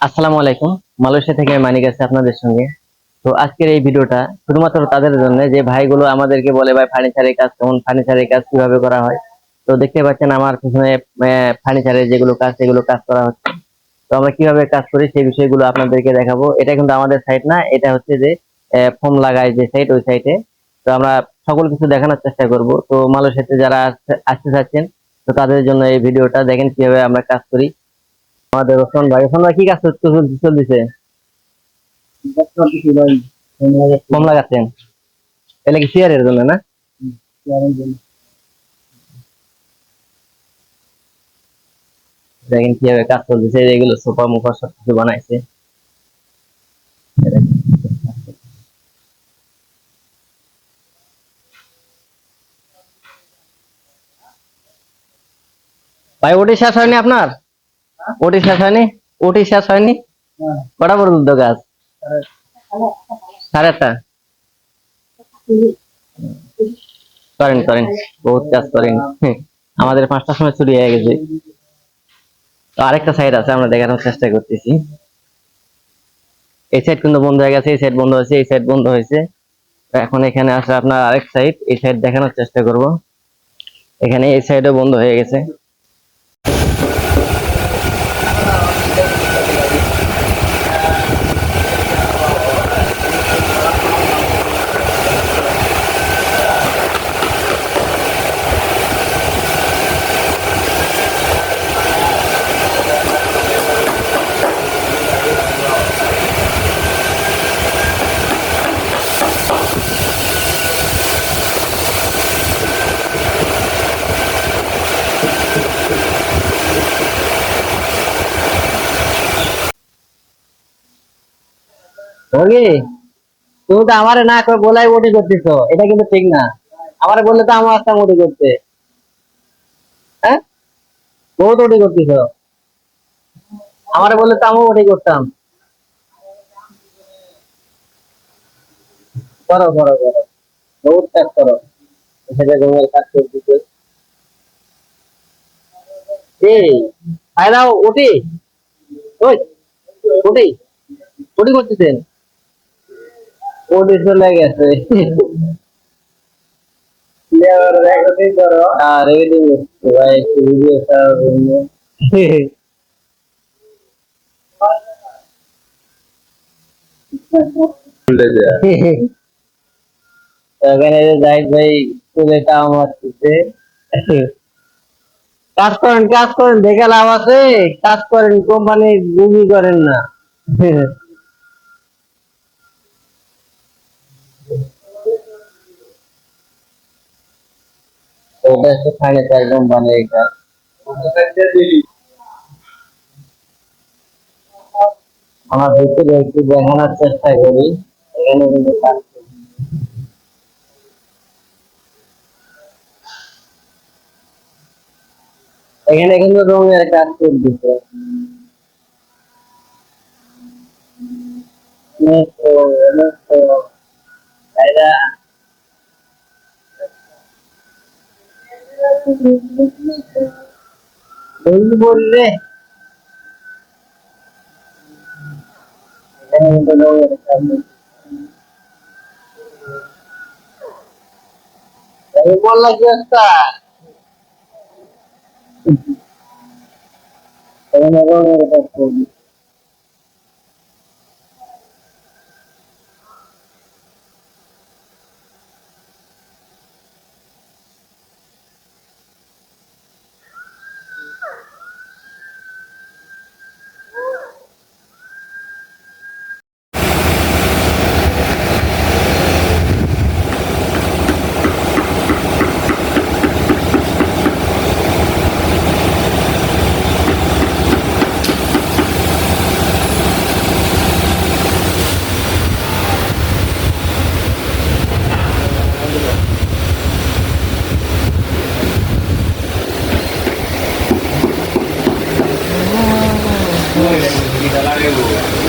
আসসালামু আলাইকুম। মালয়েশিয়া থেকে মানিক আছে আপনাদের সঙ্গে। তো আজকের এই ভিডিওটা শুধুমাত্র তাদের জন্য, যে ভাইগুলো আমাদেরকে বলে ভাই ফার্নিচারের কাজ কেমন ফার্নিচারের কাজ কীভাবে করা হয়। তো দেখতে পাচ্ছেন আমার পিছনে ফার্নিচারের যেগুলো কাজ, সেগুলো কাজ করা হচ্ছে। তো আমরা কীভাবে কাজ করি সেই বিষয়গুলো আপনাদেরকে দেখাবো। এটা কিন্তু আমাদের সাইট না, এটা হচ্ছে যে ফোম লাগায় যে সাইট ওই সাইটে তো আমরা সকল কিছু দেখানোর চেষ্টা করব। তো মালয়েশিয়াতে যারা আসতে- আসতে চাচ্ছেন, তো তাদের জন্য এই ভিডিওটা দেখেন কীভাবে আমরা কাজ করি। আমাদের ওসমান ভাই। ওসমান ভাই, কি কাজ চলতেছে? এটা কি জন্য, না? দেখেন কীভাবে কাজ চলতেছে, এগুলো সোফা সব কিছু বানাইছে। ভাই শেষ হয়নি আপনার? ওটি শেষ হয়নি? ওটি শেষ হয়নি? কটা পর্যন্ত কাজ সাড়ে আটটা। করেন করেন। বহুত কাজ করেন। আমাদের পাঁচটার সময় চুরি হয়ে গেছে। তো আরেকটা সাইড আছে আমরা দেখানোর চেষ্টা করতেছি। এই সাইড কিন্তু বন্ধ হয়ে গেছে এই সাইড বন্ধ হয়েছে এই সাইড বন্ধ হয়েছে। এখন এখানে আসলে আপনার আরেক সাইড এই সাইড দেখানোর চেষ্টা করব। এখানে এই সাইডও বন্ধ হয়ে গেছে। ওকে তুমি তো আমারে না করে বলাই ওটি করতেছো, এটা কিন্তু ঠিক না। আমারে বললে তো আমার আসতাম ওটি করতে। হ্যাঁ? বহুত ওটি করতেছো। আমারে বললে তো আমিও ওটি করতাম। করো করো করো। বহুত কাজ করো। কাজ করতেছে। এই ওটি ওই ওটি ওটি করতেছেন? ওটি চলে গেছে। আর রেডি ভাই একটু ভিডিও করার জন্য। এখানে জাহিদ ভাই চুলেটা আমার দিতে কাজ করেন কাজ করেন দেখে লাভ আছে। কাজ করেন কোম্পানি বুঝি করেন না। ওটা হচ্ছে ফার্নিচার কোম্পানি এটা। আমার ভিতরে একটু দেখানোর চেষ্টা করি। এখানে কিন্তু রঙের কাজ করতেছে। নেতো, নেতো। এরা বন্ধু বললে এখানে কিন্তু রঙের Ela.